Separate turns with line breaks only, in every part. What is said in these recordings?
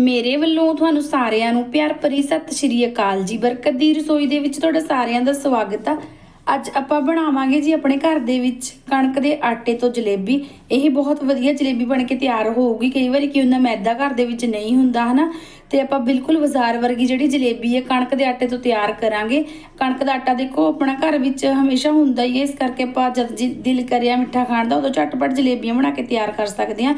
ਮੇਰੇ ਵੱਲੋਂ ਤੁਹਾਨੂੰ ਸਾਰਿਆਂ ਨੂੰ ਪਿਆਰ ਭਰੀ ਸਤਿ ਸ਼੍ਰੀ ਅਕਾਲ ਜੀ। ਬਰਕਤ ਦੀ ਰਸੋਈ ਦੇ ਵਿੱਚ ਤੁਹਾਡਾ ਸਾਰਿਆਂ ਦਾ ਸਵਾਗਤ ਆ। ਅੱਜ ਆਪਾਂ ਬਣਾਵਾਂਗੇ ਜੀ ਆਪਣੇ ਘਰ ਦੇ ਵਿੱਚ ਕਣਕ ਦੇ ਆਟੇ ਤੋਂ ਜਲੇਬੀ। ਇਹ ਬਹੁਤ ਵਧੀਆ ਜਲੇਬੀ ਬਣ ਕੇ ਤਿਆਰ ਹੋਊਗੀ। ਕਈ ਵਾਰੀ ਕੀ ਹੁੰਦਾ, ਮੈਦਾ ਘਰ ਦੇ ਵਿੱਚ ਨਹੀਂ ਹੁੰਦਾ, ਹਨਾ? ਤੇ ਆਪਾਂ ਬਿਲਕੁਲ ਬਾਜ਼ਾਰ ਵਰਗੀ ਜਿਹੜੀ ਜਲੇਬੀ ਹੈ, ਕਣਕ ਦੇ ਆਟੇ ਤੋਂ ਤਿਆਰ ਕਰਾਂਗੇ। ਕਣਕ ਦਾ ਆਟਾ ਦੇਖੋ, ਆਪਣਾ ਘਰ ਵਿੱਚ ਹਮੇਸ਼ਾ ਹੁੰਦਾ ਹੀ ਹੈ। ਇਸ ਕਰਕੇ ਆਪਾਂ ਜਦ ਜੀ ਦਿਲ ਕਰਿਆ ਮਿੱਠਾ ਖਾਣ ਦਾ, ਉਦੋਂ ਝਟਪਟ ਜਲੇਬੀਆਂ ਬਣਾ ਕੇ ਤਿਆਰ ਕਰ ਸਕਦੇ ਹਾਂ।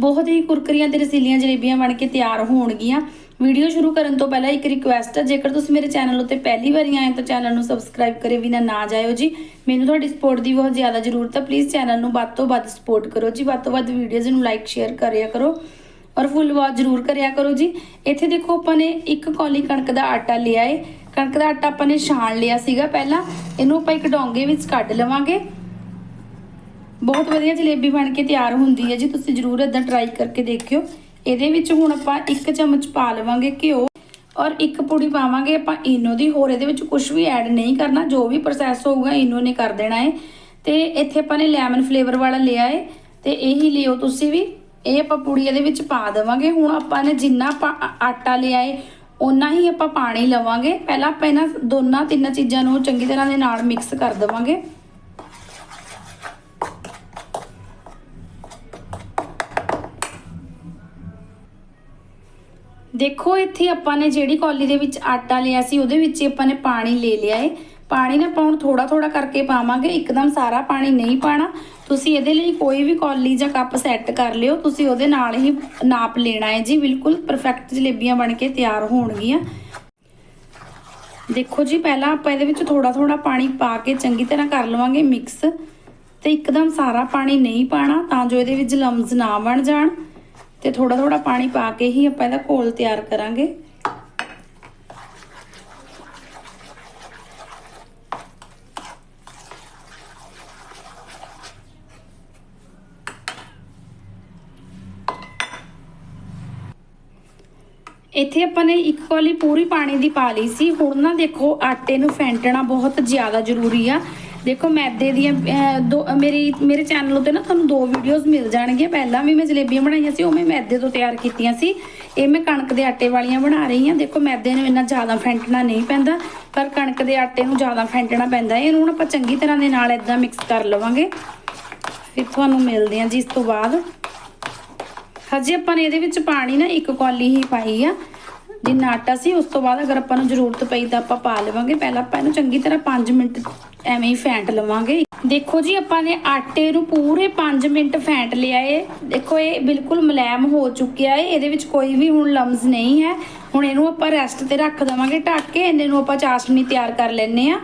ਬਹੁਤ ਹੀ ਕੁਰਕਰੀਆਂ ਤੇ ਰਸੀਲੀਆਂ ਜਲੇਬੀਆਂ ਬਣ ਕੇ ਤਿਆਰ ਹੋਣਗੀਆਂ। ਵੀਡੀਓ ਸ਼ੁਰੂ ਕਰਨ ਤੋਂ ਪਹਿਲਾਂ ਇੱਕ ਰਿਕੁਐਸਟ ਹੈ ਜੇਕਰ ਤੁਸੀਂ ਮੇਰੇ ਚੈਨਲ ਉੱਤੇ ਪਹਿਲੀ ਵਾਰੀ ਆਏ ਤਾਂ ਚੈਨਲ ਨੂੰ ਸਬਸਕ੍ਰਾਈਬ ਕਰੇ ਬਿਨਾ ਨਾ ਜਾਇਓ ਜੀ। ਮੈਨੂੰ ਤੁਹਾਡੀ ਸਪੋਰਟ ਦੀ ਬਹੁਤ ਜ਼ਿਆਦਾ ਜ਼ਰੂਰਤ ਹੈ ਪਲੀਜ਼ ਚੈਨਲ ਨੂੰ ਵੱਧ ਤੋਂ ਵੱਧ ਸਪੋਰਟ ਕਰੋ ਜੀ। ਵੱਧ ਤੋਂ ਵੱਧ ਵੀਡੀਓਜ਼ ਨੂੰ ਲਾਈਕ ਸ਼ੇਅਰ ਕਰਿਆ ਕਰੋ। ਔਰ ਫੁੱਲ ਵਾਚ ਜ਼ਰੂਰ ਕਰਿਆ ਕਰੋ ਜੀ। ਇੱਥੇ ਦੇਖੋ ਆਪਾਂ ਨੇ ਇੱਕ ਕੌਲੀ ਕਣਕ ਦਾ ਆਟਾ ਲਿਆ ਏ। ਕਣਕ ਦਾ ਆਟਾ ਆਪਾਂ ਨੇ ਛਾਣ ਲਿਆ ਸੀਗਾ ਪਹਿਲਾਂ। ਇਹਨੂੰ ਆਪਾਂ ਇੱਕ ਡੋਂਗੇ ਵਿੱਚ ਕੱਢ ਲਵਾਂਗੇ। ਬਹੁਤ ਵਧੀਆ ਜਲੇਬੀ ਬਣ ਕੇ ਤਿਆਰ ਹੁੰਦੀ ਹੈ ਜੀ, ਤੁਸੀਂ ਜ਼ਰੂਰ ਇਦਾਂ ਟਰਾਈ ਕਰਕੇ ਦੇਖਿਓ। ਇਹਦੇ ਵਿੱਚ ਹੁਣ ਆਪਾਂ ਇੱਕ ਚਮਚ ਪਾ ਲਵਾਂਗੇ ਘਿਓ ਔਰ ਇੱਕ ਪੂੜੀ ਪਾਵਾਂਗੇ ਆਪਾਂ ਇਨੋ ਦੀ। ਹੋਰ ਇਹਦੇ ਵਿੱਚ ਕੁਝ ਵੀ ਐਡ ਨਹੀਂ ਕਰਨਾ, ਜੋ ਵੀ ਪ੍ਰੋਸੈਸ ਹੋਊਗਾ ਇਨੋ ਨੇ ਕਰ ਦੇਣਾ ਹੈ ਤੇ ਇੱਥੇ ਆਪਾਂ ਨੇ ਲੈਮਨ ਫਲੇਵਰ ਵਾਲਾ ਲਿਆ ਹੈ ਤੇ ਇਹੀ ਲਿਓ ਤੁਸੀਂ ਵੀ। ਇਹ ਆਪਾਂ ਪੂੜੀ ਇਹਦੇ ਵਿੱਚ ਪਾ ਦੇਵਾਂਗੇ। ਹੁਣ ਆਪਾਂ ਨੇ ਜਿੰਨਾ ਆਪਾਂ ਆਟਾ ਲਿਆ ਹੈ ਉਨਾ ਹੀ ਆਪਾਂ ਪਾਣੀ ਲਵਾਂਗੇ। ਪਹਿਲਾਂ ਆਪਾਂ ਇਹਨਾਂ ਦੋਨਾਂ ਤਿੰਨਾਂ ਚੀਜ਼ਾਂ ਨੂੰ ਚੰਗੀ ਤਰ੍ਹਾਂ ਦੇ ਨਾਲ ਮਿਕਸ ਕਰ ਦੇਵਾਂਗੇ। ਦੇਖੋ, ਇੱਥੇ ਆਪਾਂ ਨੇ ਜਿਹੜੀ ਕੌਲੀ ਦੇ ਵਿੱਚ ਆਟਾ ਲਿਆ ਸੀ, ਉਹਦੇ ਵਿੱਚ ਹੀ ਆਪਾਂ ਨੇ ਪਾਣੀ ਲੈ ਲਿਆ ਏ। ਪਾਣੀ ਨਾ ਪਾਉਣ ਥੋੜਾ ਥੋੜਾ ਕਰਕੇ ਪਾਵਾਂਗੇ, ਇੱਕਦਮ ਸਾਰਾ ਪਾਣੀ ਨਹੀਂ ਪਾਣਾ। ਤੁਸੀਂ ਇਹਦੇ ਲਈ ਕੋਈ ਵੀ ਕੌਲੀ ਜਾਂ ਕੱਪ ਸੈੱਟ ਕਰ ਲਿਓ, ਤੁਸੀਂ ਉਹਦੇ ਨਾਲ ਹੀ ਨਾਪ ਲੈਣਾ ਹੈ ਜੀ। ਬਿਲਕੁਲ ਪਰਫੈਕਟ ਜਲੇਬੀਆਂ ਬਣ ਕੇ ਤਿਆਰ ਹੋਣਗੀਆਂ। ਦੇਖੋ ਜੀ, ਪਹਿਲਾਂ ਆਪਾਂ ਇਹਦੇ ਵਿੱਚ ਥੋੜਾ ਥੋੜਾ ਪਾਣੀ ਪਾ ਕੇ ਚੰਗੀ ਤਰ੍ਹਾਂ ਕਰ ਲਵਾਂਗੇ ਮਿਕਸ ਤੇ ਇੱਕਦਮ ਸਾਰਾ ਪਾਣੀ ਨਹੀਂ ਪਾਣਾ, ਤਾਂ ਜੋ ਇਹਦੇ ਵਿੱਚ ਲਮਸ ਨਾ ਬਣ ਜਾਣ। ਤੇ ਥੋੜਾ ਥੋੜਾ ਪਾਣੀ ਪਾ ਕੇ ਹੀ ਆਪਾਂ ਇਹਦਾ ਘੋਲ ਤਿਆਰ ਕਰਾਂਗੇ। ਇੱਥੇ ਆਪਾਂ ਨੇ ਇੱਕ ਕੌਲੀ ਪੂਰੀ ਪਾਣੀ ਦੀ ਪਾ ਲਈ ਸੀ। ਹੁਣ ਨਾ ਦੇਖੋ, ਆਟੇ ਨੂੰ ਫੈਂਟਣਾ ਬਹੁਤ ਜ਼ਿਆਦਾ ਜ਼ਰੂਰੀ ਆ। ਦੇਖੋ ਮੈਦੇ ਦੀਆਂ ਦੋ ਮੇਰੀ, ਮੇਰੇ ਚੈਨਲ ਉੱਤੇ ਨਾ ਤੁਹਾਨੂੰ ਦੋ ਵੀਡੀਓਜ਼ ਮਿਲ ਜਾਣਗੀਆਂ। ਪਹਿਲਾਂ ਵੀ ਮੈਂ ਜਲੇਬੀਆਂ ਬਣਾਈਆਂ ਸੀ, ਉਹ ਮੈਂ ਮੈਦੇ ਤੋਂ ਤਿਆਰ ਕੀਤੀਆਂ ਸੀ। ਇਹ ਮੈਂ ਕਣਕ ਦੇ ਆਟੇ ਵਾਲੀਆਂ ਬਣਾ ਰਹੀ ਹਾਂ। ਦੇਖੋ ਮੈਦੇ ਨੂੰ ਇੰਨਾ ਜ਼ਿਆਦਾ ਫੈਂਟਣਾ ਨਹੀਂ ਪੈਂਦਾ, ਪਰ ਕਣਕ ਦੇ ਆਟੇ ਨੂੰ ਜ਼ਿਆਦਾ ਫੈਂਟਣਾ ਪੈਂਦਾ ਇਹਨੂੰ ਹੁਣ ਆਪਾਂ ਚੰਗੀ ਤਰ੍ਹਾਂ ਦੇ ਨਾਲ ਇਦਾਂ ਮਿਕਸ ਕਰ ਲਵਾਂਗੇ। ਫਿਰ ਤੁਹਾਨੂੰ ਮਿਲਦੇ ਹਾਂ ਜੀ ਇਸ ਤੋਂ ਬਾਅਦ। ਹਜੇ ਆਪਾਂ ਨੇ ਇਹਦੇ ਵਿੱਚ ਪਾਣੀ ਨਾ ਇੱਕ ਕੌਲੀ ਹੀ ਪਾਈ ਆ। ਜਿੰਨਾ ਆਟਾ ਸੀ, ਉਸ ਤੋਂ ਬਾਅਦ ਅਗਰ ਆਪਾਂ ਨੂੰ ਜ਼ਰੂਰਤ ਪਈ ਤਾਂ ਆਪਾਂ ਪਾ ਲਵਾਂਗੇ। ਪਹਿਲਾਂ ਆਪਾਂ ਇਹਨੂੰ ਚੰਗੀ ਤਰ੍ਹਾਂ 5 ਮਿੰਟ ਐਵੇਂ ਹੀ ਫੈਂਟ ਲਵਾਂਗੇ। ਦੇਖੋ ਜੀ, ਆਪਾਂ ਨੇ ਆਟੇ ਨੂੰ ਪੂਰੇ 5 ਮਿੰਟ ਫੈਂਟ ਲਿਆ ਏ। ਦੇਖੋ, ਇਹ ਬਿਲਕੁਲ ਮੁਲਾਇਮ ਹੋ ਚੁੱਕਿਆ ਏ। ਇਹਦੇ ਵਿੱਚ ਕੋਈ ਵੀ ਹੁਣ ਲਮਸ ਨਹੀਂ ਹੈ। ਹੁਣ ਇਹਨੂੰ ਆਪਾਂ ਰੈਸਟ ਤੇ ਰੱਖ ਦੇਵਾਂਗੇ ਢੱਕ ਕੇ। ਇਹਨੇ ਨੂੰ ਆਪਾਂ ਚਾਸ਼ਨੀ ਤਿਆਰ ਕਰ ਲੈਣੇ ਆ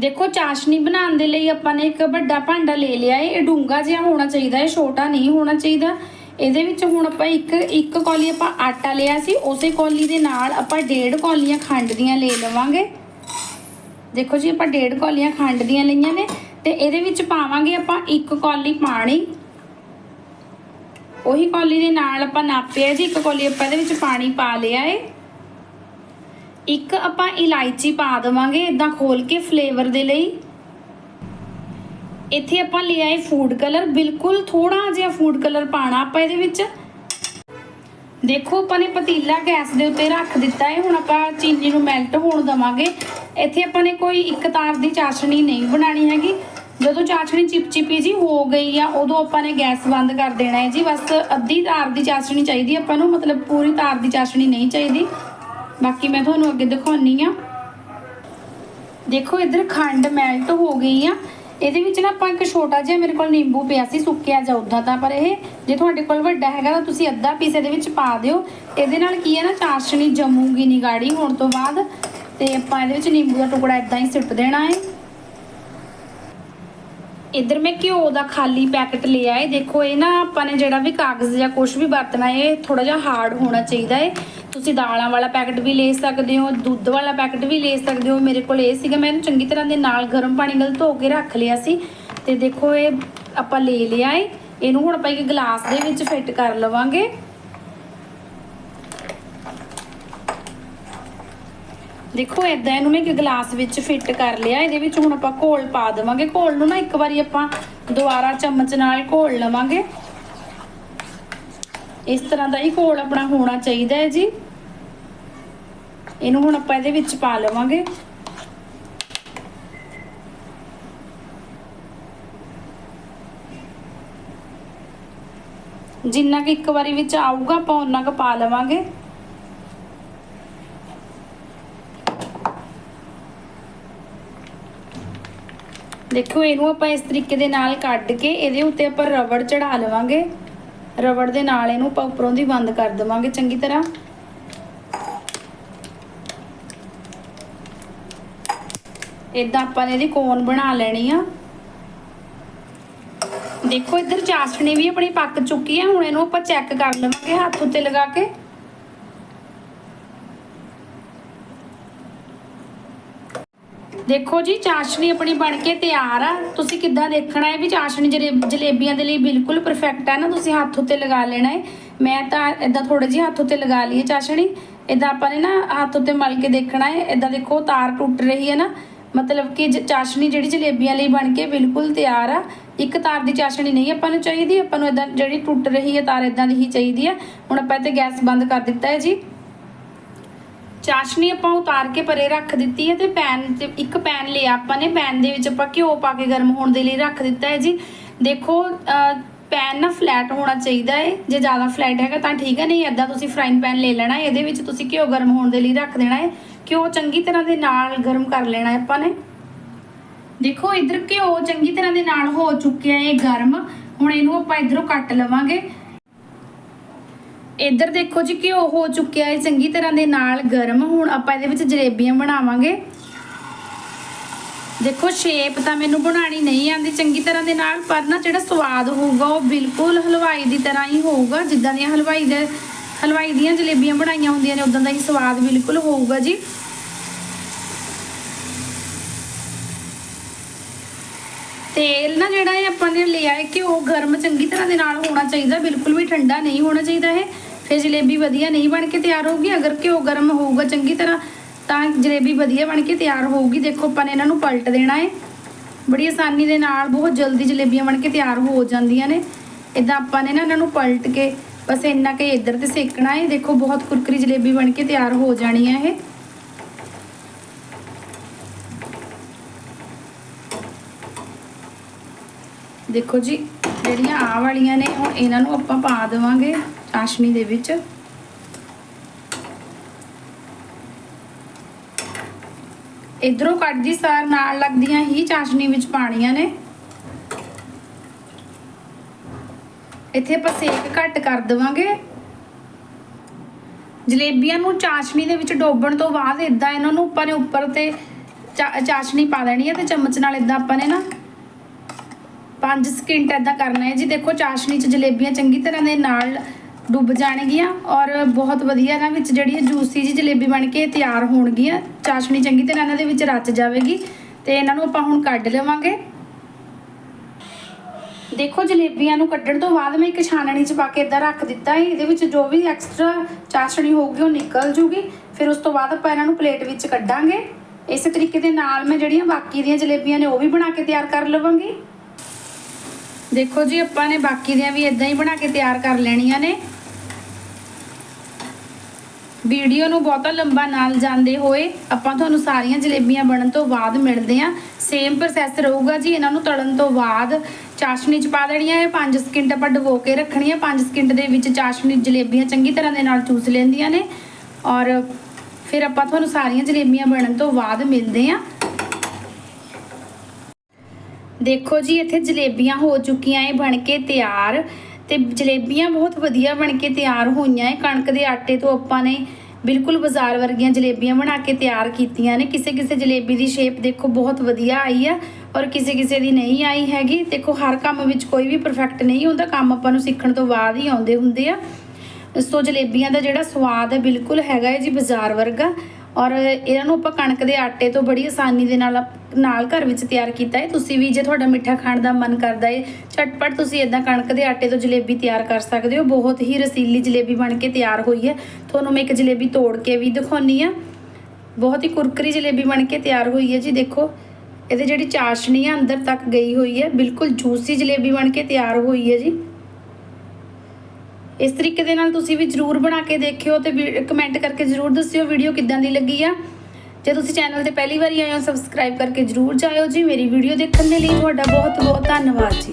ਦੇਖੋ, ਚਾਸ਼ਨੀ ਬਣਾਉਣ ਦੇ ਲਈ ਆਪਾਂ ਨੇ ਇੱਕ ਵੱਡਾ ਭਾਂਡਾ ਲੈ ਲਿਆ ਏ। ਇਹ ਡੂੰਗਾ ਜਿਹਾ ਹੋਣਾ ਚਾਹੀਦਾ ਹੈ ਛੋਟਾ ਨਹੀਂ ਹੋਣਾ ਚਾਹੀਦਾ। ਇਹਦੇ ਵਿੱਚ ਹੁਣ ਆਪਾਂ ਇੱਕ ਇੱਕ ਕੌਲੀ ਆਪਾਂ ਆਟਾ ਲਿਆ ਸੀ, ਉਸੇ ਕੌਲੀ ਦੇ ਨਾਲ ਆਪਾਂ ਡੇਢ ਕੌਲੀਆਂ ਖੰਡ ਦੀਆਂ ਲੈ ਲਵਾਂਗੇ। ਦੇਖੋ ਜੀ, ਆਪਾਂ ਡੇਢ ਕੌਲੀਆਂ ਖੰਡ ਦੀਆਂ ਲਈਆਂ ਨੇ ਤੇ ਇਹਦੇ ਵਿੱਚ ਪਾਵਾਂਗੇ ਆਪਾਂ ਇੱਕ ਕੌਲੀ ਪਾਣੀ। ਉਹੀ ਕੌਲੀ ਦੇ ਨਾਲ ਆਪਾਂ ਨਾਪਿਆ ਜੀ, ਇੱਕ ਕੌਲੀ ਆਪਾਂ ਇਹਦੇ ਵਿੱਚ ਪਾਣੀ ਪਾ ਲਿਆ ਏ। ਇੱਕ ਆਪਾਂ ਇਲਾਇਚੀ ਪਾ ਦੇਵਾਂਗੇ ਇਦਾਂ ਖੋਲ ਕੇ ਫਲੇਵਰ ਦੇ ਲਈ। ਇੱਥੇ ਆਪਾਂ ਲਿਆ ਹੈ ਫੂਡ ਕਲਰ ਬਿਲਕੁਲ ਥੋੜਾ ਜਿਹਾ ਫੂਡ ਕਲਰ ਪਾਣਾ ਆਪਾਂ ਇਹਦੇ ਵਿੱਚ। ਦੇਖੋ, ਆਪਾਂ ਨੇ ਪਤੀਲਾ ਗੈਸ ਦੇ ਉੱਤੇ ਰੱਖ ਦਿੱਤਾ ਹੈ। ਹੁਣ ਆਪਾਂ ਚੀਨੀ ਨੂੰ ਮੈਲਟ ਹੋਣ ਦਵਾਂਗੇ। ਇੱਥੇ ਆਪਾਂ ਨੇ ਕੋਈ ਇੱਕ ਤਾਰ ਦੀ ਚਾਸ਼ਣੀ ਨਹੀਂ ਬਣਾਣੀ ਹੈਗੀ। ਜਦੋਂ ਚਾਸ਼ਣੀ ਚਿਪਚਿਪੀ ਜੀ ਹੋ ਗਈ ਆ, ਉਦੋਂ ਆਪਾਂ ਨੇ ਗੈਸ ਬੰਦ ਕਰ ਦੇਣਾ ਹੈ ਜੀ। ਬਸ ਅੱਧੀ ਤਾਰ ਦੀ ਚਾਸ਼ਣੀ ਚਾਹੀਦੀ ਆਪਾਂ ਨੂੰ। ਮਤਲਬ ਪੂਰੀ ਤਾਰ ਦੀ ਚਾਸ਼ਣੀ ਨਹੀਂ ਚਾਹੀਦੀ। ਬਾਕੀ ਮੈਂ ਤੁਹਾਨੂੰ ਅੱਗੇ ਦਿਖਾਉਣੀ ਆ। ਦੇਖੋ, ਇੱਧਰ ਖੰਡ ਮੈਲਟ ਹੋ ਗਈ ਆ। ਇਹਦੇ ਵਿੱਚ ਨਾ ਆਪਾਂ ਇੱਕ ਛੋਟਾ ਜਿਹਾ ਮੇਰੇ ਕੋਲ ਨਿੰਬੂ ਪਿਆ ਸੀ, ਸੁੱਕਿਆ ਜਾਂ ਉਦਾਂ ਤਾਂ, ਪਰ ਇਹ ਜੇ ਤੁਹਾਡੇ ਕੋਲ ਵੱਡਾ ਹੈਗਾ ਤਾਂ ਤੁਸੀਂ ਅੱਧਾ ਪੀਸ ਇਹਦੇ ਵਿੱਚ ਪਾ ਦਿਓ। ਇਹਦੇ ਨਾਲ ਕੀ ਹੈ ਨਾ ਚਾਸ਼ਣੀ ਜੰਮੂਗੀ ਨੀ ਗਾੜੀ ਹੋਣ ਤੋਂ ਬਾਅਦ। ਤੇ ਆਪਾਂ ਇਹਦੇ ਵਿੱਚ ਨਿੰਬੂ ਦਾ ਟੁਕੜਾ ਇਦਾਂ ਹੀ ਸਿੱਟ ਦੇਣਾ ਹੈ। ਇੱਧਰ ਮੈਂ ਘਿਓ ਦਾ ਖਾਲੀ ਪੈਕਟ ਲਿਆ ਏ ਦੇਖੋ, ਇਹ ਨਾ ਆਪਾਂ ਨੇ ਜਿਹੜਾ ਵੀ ਕਾਗਜ਼ ਜਾਂ ਕੁਝ ਵੀ ਵਰਤਣਾ ਹੈ ਇਹ ਥੋੜਾ ਜਿਹਾ ਹਾਰਡ ਹੋਣਾ ਚਾਹੀਦਾ ਹੈ ਤੁਸੀਂ ਦਾਲਾਂ ਵਾਲਾ ਪੈਕਟ ਵੀ ਲੈ ਸਕਦੇ ਹੋ, ਦੁੱਧ ਵਾਲਾ ਪੈਕਟ ਵੀ ਲੈ ਸਕਦੇ ਹੋ। ਮੇਰੇ ਕੋਲ ਇਹ ਸੀਗਾ, ਮੈਂ ਇਹਨੂੰ ਚੰਗੀ ਤਰ੍ਹਾਂ ਦੇ ਨਾਲ ਗਰਮ ਪਾਣੀ ਨਾਲ ਧੋ ਕੇ ਰੱਖ ਲਿਆ ਸੀ। ਤੇ ਦੇਖੋ, ਇਹ ਆਪਾਂ ਲੈ ਲਿਆ ਹੈ ਇਹਨੂੰ ਹੁਣ ਆਪਾਂ ਇੱਕ ਗਲਾਸ ਦੇ ਵਿੱਚ ਫਿੱਟ ਕਰ ਲਵਾਂਗੇ। ਦੇਖੋ ਇਦਾਂ ਇਹਨੂੰ ਮੈਂ ਇੱਕ ਗਲਾਸ ਵਿੱਚ ਫਿੱਟ ਕਰ ਲਿਆ, ਇਹਦੇ ਵਿੱਚ ਹੁਣ ਆਪਾਂ ਘੋਲ ਪਾ ਦੇਵਾਂਗੇ। ਘੋਲ ਨੂੰ ਨਾ ਇੱਕ ਵਾਰੀ ਆਪਾਂ ਦੁਬਾਰਾ ਚਮਚ ਨਾਲ ਘੋਲ ਲਵਾਂਗੇ। ਇਸ ਤਰ੍ਹਾਂ ਦਾ ਹੀ ਘੋਲ ਆਪਣਾ ਹੋਣਾ ਚਾਹੀਦਾ ਹੈ ਜੀ। ਇਹਨੂੰ ਹੁਣ ਆਪਾਂ ਇਹਦੇ ਵਿੱਚ ਪਾ ਲਵਾਂਗੇ। ਜਿੰਨਾ ਕਿ ਇੱਕ ਵਾਰੀ ਵਿੱਚ ਆਊਗਾ, ਆਪਾਂ ਉਹਨਾਂ ਕੁ ਪਾ ਲਵਾਂਗੇ। ਦੇਖੋ, ਇਹਨੂੰ ਆਪਾਂ ਇਸ ਤਰੀਕੇ ਦੇ ਨਾਲ ਕੱਢ ਕੇ ਇਹਦੇ ਉੱਤੇ ਆਪਾਂ ਰਬੜ ਚੜਾ ਲਵਾਂਗੇ। ਰਬੜ ਦੇ ਨਾਲ ਇਹਨੂੰ ਆਪਾਂ ਉੱਪਰੋਂ ਦੀ ਬੰਦ ਕਰ ਦੇਵਾਂਗੇ, ਚੰਗੀ ਤਰ੍ਹਾਂ। ਇਦਾਂ ਆਪਾਂ ਨੇ ਇਹਦੀ ਕੋਨ ਬਣਾ ਲੈਣੀ ਆ। ਦੇਖੋ, ਇੱਧਰ ਚਾਸ਼ਣੀ ਵੀ ਆਪਣੀ ਪੱਕ ਚੁੱਕੀ ਹੈ ਹੁਣ ਇਹਨੂੰ ਆਪਾਂ ਚੈੱਕ ਕਰ ਲਵਾਂਗੇ ਹੱਥ ਉੱਤੇ ਲਗਾ ਕੇ। ਦੇਖੋ ਜੀ, ਚਾਸ਼ਨੀ ਆਪਣੀ ਬਣ ਕੇ ਤਿਆਰ ਆ। ਤੁਸੀਂ ਕਿੱਦਾਂ ਦੇਖਣਾ ਹੈ ਵੀ ਚਾਸ਼ਣੀ ਜਲੇ- ਜਲੇਬੀਆਂ ਦੇ ਲਈ ਬਿਲਕੁਲ ਪਰਫੈਕਟ ਆ ਨਾ, ਤੁਸੀਂ ਹੱਥ ਉੱਤੇ ਲਗਾ ਲੈਣਾ ਹੈ। ਮੈਂ ਤਾਂ ਇਦਾਂ ਥੋੜੇ ਜਿਹੇ ਹੱਥ ਉੱਤੇ ਲਗਾ ਲਈ ਹੈ ਚਾਸ਼ਣੀ ਇਦਾਂ ਆਪਾਂ ਨੇ ਨਾ ਹੱਥ ਉੱਤੇ ਮਲ ਕੇ ਦੇਖਣਾ ਹੈ। ਇਦਾਂ ਦੇਖੋ, ਤਾਰ ਟੁੱਟ ਰਹੀ ਹੈ ਨਾ। ਮਤਲਬ ਕਿ ਜ- ਚਾਸ਼ਣੀ ਜਿਹੜੀ ਜਲੇਬੀਆਂ ਲਈ ਬਣ ਕੇ ਬਿਲਕੁਲ ਤਿਆਰ ਆ। ਇੱਕ ਤਾਰ ਦੀ ਚਾਸ਼ਣੀ ਨਹੀਂ ਆਪਾਂ ਨੂੰ ਚਾਹੀਦੀ, ਆਪਾਂ ਨੂੰ ਇਦਾਂ ਜਿਹੜੀ ਟੁੱਟ ਰਹੀ ਹੈ, ਤਾਰ ਇਦਾਂ ਦੀ ਹੀ ਚਾਹੀਦੀ ਆ। ਹੁਣ ਆਪਾਂ ਇੱਥੇ ਗੈਸ ਬੰਦ ਕਰ ਦਿੱਤਾ ਹੈ ਜੀ। ਚਾਸ਼ਨੀ ਆਪਾਂ ਉਤਾਰ ਕੇ ਪਰੇ ਰੱਖ ਦਿੱਤੀ ਹੈ ਤੇ ਪੈਨ ਤੇ ਇੱਕ ਪੈਨ ਲਿਆ ਆਪਾਂ ਨੇ। ਪੈਨ ਦੇ ਵਿੱਚ ਆਪਾਂ ਘਿਓ ਪਾ ਕੇ ਗਰਮ ਹੋਣ ਦੇ ਲਈ ਰੱਖ ਦਿੱਤਾ ਹੈ ਜੀ। ਦੇਖੋ ਪੈਨ ਨਾ ਫਲੈਟ ਹੋਣਾ ਚਾਹੀਦਾ ਹੈ। ਜੇ ਜ਼ਿਆਦਾ ਫਲੈਟ ਹੈਗਾ ਤਾਂ ਠੀਕ ਹੈ, ਨਹੀਂ ਐਦਾਂ ਤੁਸੀਂ ਫਰਾਈਂਗ ਪੈਨ ਲੈ ਲੈਣਾ ਹੈ। ਇਹਦੇ ਵਿੱਚ ਤੁਸੀਂ ਘਿਓ ਗਰਮ ਹੋਣ ਦੇ ਲਈ ਰੱਖ ਦੇਣਾ ਹੈ। ਘਿਓ ਚੰਗੀ ਤਰ੍ਹਾਂ ਦੇ ਨਾਲ ਗਰਮ ਕਰ ਲੈਣਾ ਹੈ ਆਪਾਂ ਨੇ। ਦੇਖੋ, ਇਧਰ ਘਿਓ ਚੰਗੀ ਤਰ੍ਹਾਂ ਦੇ ਨਾਲ ਹੋ ਚੁੱਕਿਆ ਹੈ ਗਰਮ। ਹੁਣ ਇਹਨੂੰ ਆਪਾਂ ਇਧਰੋਂ ਕੱਟ ਲਵਾਂਗੇ। ਇੱਧਰ ਦੇਖੋ ਜੀ ਘਿਓ ਹੋ ਚੁੱਕਿਆ ਹੈ, ਚੰਗੀ ਤਰ੍ਹਾਂ ਦੇ ਨਾਲ ਗਰਮ। ਹੁਣ ਆਪਾਂ ਇਹਦੇ ਵਿੱਚ ਜਲੇਬੀਆਂ ਬਣਾਵਾਂਗੇ। ਦੇਖੋ, ਸ਼ੇਪ ਤਾਂ ਮੈਨੂੰ ਬਣਾਣੀ ਨਹੀਂ ਆਂਦੀ ਚੰਗੀ ਤਰ੍ਹਾਂ ਦੇ ਨਾਲ, ਪਰ ਨਾ ਜਿਹੜਾ ਸਵਾਦ ਹੋਊਗਾ, ਉਹ ਬਿਲਕੁਲ ਹਲਵਾਈ ਦੀ ਤਰ੍ਹਾਂ ਹੀ ਹੋਊਗਾ। ਜਿੱਦਾਂ ਦੀਆਂ ਹਲਵਾਈ ਦੇ ਹਲਵਾਈ ਦੀਆਂ ਜਲੇਬੀਆਂ ਬਣਾਈਆਂ ਹੁੰਦੀਆਂ ਨੇ, ਉਦਾਂ ਦਾ ਹੀ ਸਵਾਦ ਬਿਲਕੁਲ ਹੋਊਗਾ ਜੀ। ਤੇਲ ਨਾ ਜਿਹੜਾ ਇਹ ਆਪਾਂ ਨੇ ਲਿਆ ਹੈ ਕਿ ਉਹ ਗਰਮ ਚੰਗੀ ਤਰ੍ਹਾਂ ਦੇ ਨਾਲ ਹੋਣਾ ਚਾਹੀਦਾ, ਬਿਲਕੁਲ ਵੀ ਠੰਡਾ ਨਹੀਂ ਹੋਣਾ ਚਾਹੀਦਾ ਇਹ। ਫਿਰ ਜਲੇਬੀ ਵਧੀਆ ਨਹੀਂ ਬਣ ਕੇ ਤਿਆਰ ਹੋਊਗੀ, ਅਗਰ ਘਿਓ ਗਰਮ ਹੋਊਗਾ ਚੰਗੀ ਤਰ੍ਹਾਂ, ਤਾਂ ਜਲੇਬੀ ਵਧੀਆ ਬਣ ਕੇ ਤਿਆਰ ਹੋਊਗੀ। ਦੇਖੋ, ਆਪਾਂ ਨੇ ਇਹਨਾਂ ਨੂੰ ਪਲਟ ਦੇਣਾ ਹੈ। ਬੜੀ ਆਸਾਨੀ ਦੇ ਨਾਲ ਬਹੁਤ ਜਲਦੀ ਜਲੇਬੀਆਂ ਬਣ ਕੇ ਤਿਆਰ ਹੋ ਜਾਂਦੀਆਂ ਨੇ। ਇਦਾਂ ਆਪਾਂ ਨੇ ਨਾ ਇਹਨਾਂ ਨੂੰ ਪਲਟ ਕੇ ਬਸ ਇੰਨਾ ਕਿ ਇੱਧਰ ਤੇ ਸੇਕਣਾ ਹੈ। ਦੇਖੋ, ਬਹੁਤ ਕੁਰਕਰੀ ਜਲੇਬੀ ਬਣ ਕੇ ਤਿਆਰ ਹੋ ਜਾਣੀ ਹੈ ਇਹ। ਦੇਖੋ ਜੀ, ਜਿਹੜੀਆਂ ਆ ਵਾਲੀਆਂ ਨੇ ਹੁਣ ਇਹਨਾਂ ਨੂੰ ਆਪਾਂ ਪਾ ਦੇਵਾਂਗੇ ਚਾਸ਼ਨੀ ਦੇ ਵਿੱਚ। ਇਧਰੋਂ ਕੱਢਦੀ ਸਾਰ ਨਾਲ ਲੱਗਦੀਆਂ ਹੀ ਚਾਸ਼ਨੀ ਵਿੱਚ ਪਾਣੀਆਂ ਨੇ। ਇੱਥੇ ਆਪਾਂ ਸੇਕ ਘੱਟ ਕਰ ਦੇਵਾਂਗੇ। ਜਲੇਬੀਆਂ ਨੂੰ ਚਾਸ਼ਨੀ ਦੇ ਵਿੱਚ ਡੋਬਣ ਤੋਂ ਬਾਅਦ ਇਦਾਂ ਇਹਨਾਂ ਨੂੰ ਆਪਾਂ ਨੇ ਉੱਪਰ ਤੇ ਚਾ- ਚਾਸ਼ਨੀ ਪਾ ਦੇਣੀ ਹੈ ਤੇ ਚਮਚ ਨਾਲ ਇਦਾਂ ਆਪਾਂ ਨੇ ਨਾ 5 ਸਕਿੰਟ ਐਦਾਂ ਕਰਨਾ ਹੈ। ਜੀ ਦੇਖੋ, ਚਾਸ਼ਨੀ 'ਚ ਜਲੇਬੀਆਂ ਚੰਗੀ ਤਰ੍ਹਾਂ ਦੇ ਨਾਲ ਡੁੱਬ ਜਾਣਗੀਆਂ ਔਰ ਬਹੁਤ ਵਧੀਆ ਇਹਨਾਂ ਵਿੱਚ ਜਿਹੜੀ ਹੈ ਜੂਸੀ ਜੀ ਜਲੇਬੀ ਬਣ ਕੇ ਤਿਆਰ ਹੋਣਗੀਆਂ। ਚਾਸ਼ਣੀ ਚੰਗੀ ਤਰ੍ਹਾਂ ਇਹਨਾਂ ਦੇ ਵਿੱਚ ਰਚ ਜਾਵੇਗੀ ਤੇ ਇਹਨਾਂ ਨੂੰ ਆਪਾਂ ਹੁਣ ਕੱਢ ਲਵਾਂਗੇ। ਦੇਖੋ, ਜਲੇਬੀਆਂ ਨੂੰ ਕੱਢਣ ਤੋਂ ਬਾਅਦ ਮੈਂ ਇੱਕ ਛਾਨਣੀ 'ਚ ਪਾ ਕੇ ਇਦਾਂ ਰੱਖ ਦਿੱਤਾ ਹੈ ਇਹਦੇ ਵਿੱਚ ਜੋ ਵੀ ਐਕਸਟਰਾ ਚਾਸ਼ਣੀ ਹੋਊਗੀ, ਉਹ ਨਿਕਲ ਜੂਗੀ। ਫਿਰ ਉਸ ਤੋਂ ਬਾਅਦ ਆਪਾਂ ਇਹਨਾਂ ਨੂੰ ਪਲੇਟ ਵਿੱਚ ਕੱਢਾਂਗੇ। ਇਸੇ ਤਰੀਕੇ ਦੇ ਨਾਲ ਮੈਂ ਜਿਹੜੀਆਂ ਬਾਕੀ ਦੀਆਂ ਜਲੇਬੀਆਂ ਨੇ, ਉਹ ਵੀ ਬਣਾ ਕੇ ਤਿਆਰ ਕਰ ਲਵਾਂਗੀ। ਦੇਖੋ ਜੀ, ਆਪਾਂ ਨੇ ਬਾਕੀ ਦੀਆਂ ਵੀ ਇਦਾਂ ਹੀ ਬਣਾ ਕੇ ਤਿਆਰ ਕਰ ਲੈਣੀਆਂ ਨੇ। ਵੀਡੀਓ ਨੂੰ ਬਹੁਤਾ ਲੰਬਾ ਨਾਲ ਜਾਂਦੇ ਹੋਏ ਆਪਾਂ ਤੁਹਾਨੂੰ ਸਾਰੀਆਂ ਜਲੇਬੀਆਂ ਬਣਨ ਤੋਂ ਬਾਅਦ ਮਿਲਦੇ ਆਂ ਸੇਮ ਪ੍ਰੋਸੈਸ ਰਹੂਗਾ ਜੀ, ਇਹਨਾਂ ਨੂੰ ਤਲਣ ਤੋਂ ਬਾਅਦ ਚਾਸ਼ਨੀ ਚ ਪਾ ਦੇਣੀਆਂ ਇਹ 5 ਸਕਿੰਟ ਆਪਾਂ ਡਬੋ ਕੇ ਰੱਖਣੀਆਂ। 5 ਸਕਿੰਟ ਦੇ ਵਿੱਚ ਚਾਸ਼ਨੀ ਜਲੇਬੀਆਂ ਚੰਗੀ ਤਰ੍ਹਾਂ ਦੇ ਨਾਲ ਚੂਸ ਲੈਂਦੀਆਂ ਨੇ। ਔਰ ਫਿਰ ਆਪਾਂ ਤੁਹਾਨੂੰ ਸਾਰੀਆਂ ਜਲੇਬੀਆਂ ਬਣਨ ਤੋਂ ਬਾਅਦ ਮਿਲਦੇ ਆਂ ਦੇਖੋ ਜੀ, ਇੱਥੇ ਜਲੇਬੀਆਂ ਹੋ ਚੁੱਕੀਆਂ ਏ, ਬਣ ਕੇ ਤਿਆਰ। ਤੇ ਜਲੇਬੀਆਂ ਬਹੁਤ ਵਧੀਆ ਬਣ ਕੇ ਤਿਆਰ ਹੋਈਆਂ ਏ। ਕਣਕ ਦੇ ਆਟੇ ਤੋਂ ਆਪਾਂ ਨੇ ਬਿਲਕੁਲ ਬਾਜ਼ਾਰ ਵਰਗੀਆਂ ਜਲੇਬੀਆਂ ਬਣਾ ਕੇ ਤਿਆਰ ਕੀਤੀਆਂ ਨੇ। ਕਿਸੇ ਕਿਸੇ ਜਲੇਬੀ ਦੀ ਸ਼ੇਪ ਦੇਖੋ, ਬਹੁਤ ਵਧੀਆ ਆਈ ਆ ਔਰ ਕਿਸੇ ਕਿਸੇ ਦੀ ਨਹੀਂ ਆਈ ਹੈਗੀ। ਦੇਖੋ, ਹਰ ਕੰਮ ਵਿੱਚ ਕੋਈ ਵੀ ਪਰਫੈਕਟ ਨਹੀਂ ਹੁੰਦਾ। ਕੰਮ ਆਪਾਂ ਨੂੰ ਸਿੱਖਣ ਤੋਂ ਬਾਅਦ ਹੀ ਆਉਂਦੇ ਹੁੰਦੇ ਆ। ਸੋ ਜਲੇਬੀਆਂ ਦਾ ਜਿਹੜਾ ਸਵਾਦ ਹੈ, ਬਿਲਕੁਲ ਹੈਗਾ ਹੈ ਜੀ ਬਾਜ਼ਾਰ ਵਰਗਾ। ਔਰ ਇਹਨਾਂ ਨੂੰ ਆਪਾਂ ਕਣਕ ਦੇ ਆਟੇ ਤੋਂ ਬੜੀ ਆਸਾਨੀ ਦੇ ਨਾਲ ਨਾਲ ਘਰ ਵਿੱਚ ਤਿਆਰ ਕੀਤਾ ਹੈ। ਤੁਸੀਂ ਵੀ ਜੇ ਤੁਹਾਡਾ ਮਿੱਠਾ ਖਾਣ ਦਾ ਮਨ ਕਰਦਾ ਹੈ, ਝਟਪਟ ਤੁਸੀਂ ਇਦਾਂ ਕਣਕ ਦੇ ਆਟੇ ਤੋਂ ਜਲੇਬੀ ਤਿਆਰ ਕਰ ਸਕਦੇ ਹੋ। ਬਹੁਤ ਹੀ ਰਸੀਲੀ ਜਲੇਬੀ ਬਣ ਕੇ ਤਿਆਰ ਹੋਈ ਹੈ। ਤੁਹਾਨੂੰ ਮੈਂ ਇੱਕ ਜਲੇਬੀ ਤੋੜ ਕੇ ਵੀ ਦਿਖਾਉਣੀ ਆ। ਬਹੁਤ ਹੀ ਕੁਰਕਰੀ ਜਲੇਬੀ ਬਣ ਕੇ ਤਿਆਰ ਹੋਈ ਹੈ ਜੀ, ਦੇਖੋ। ਇਹਦੇ ਜਿਹੜੀ ਚਾਸ਼ਨੀ ਆ, ਅੰਦਰ ਤੱਕ ਗਈ ਹੋਈ ਹੈ। ਬਿਲਕੁਲ ਜੂਸੀ ਜਲੇਬੀ ਬਣ ਕੇ ਤਿਆਰ ਹੋਈ ਹੈ ਜੀ। ਇਸ ਤਰੀਕੇ ਦੇ ਨਾਲ ਤੁਸੀਂ ਵੀ ਜਰੂਰ ਬਣਾ ਕੇ ਦੇਖਿਓ ਤੇ ਕਮੈਂਟ ਕਰਕੇ ਜਰੂਰ ਦੱਸਿਓ ਵੀਡੀਓ ਕਿੱਦਾਂ ਦੀ ਲੱਗੀ ਆ। ਜੇ ਤੁਸੀਂ ਚੈਨਲ ਤੇ ਪਹਿਲੀ ਵਾਰੀ ਆਏ ਹੋ ਸਬਸਕ੍ਰਾਈਬ ਕਰਕੇ ਜਰੂਰ ਜਾਇਓ ਜੀ। ਮੇਰੀ ਵੀਡੀਓ ਦੇਖਣ ਦੇ ਲਈ ਤੁਹਾਡਾ ਬਹੁਤ ਬਹੁਤ ਧੰਨਵਾਦ ਜੀ।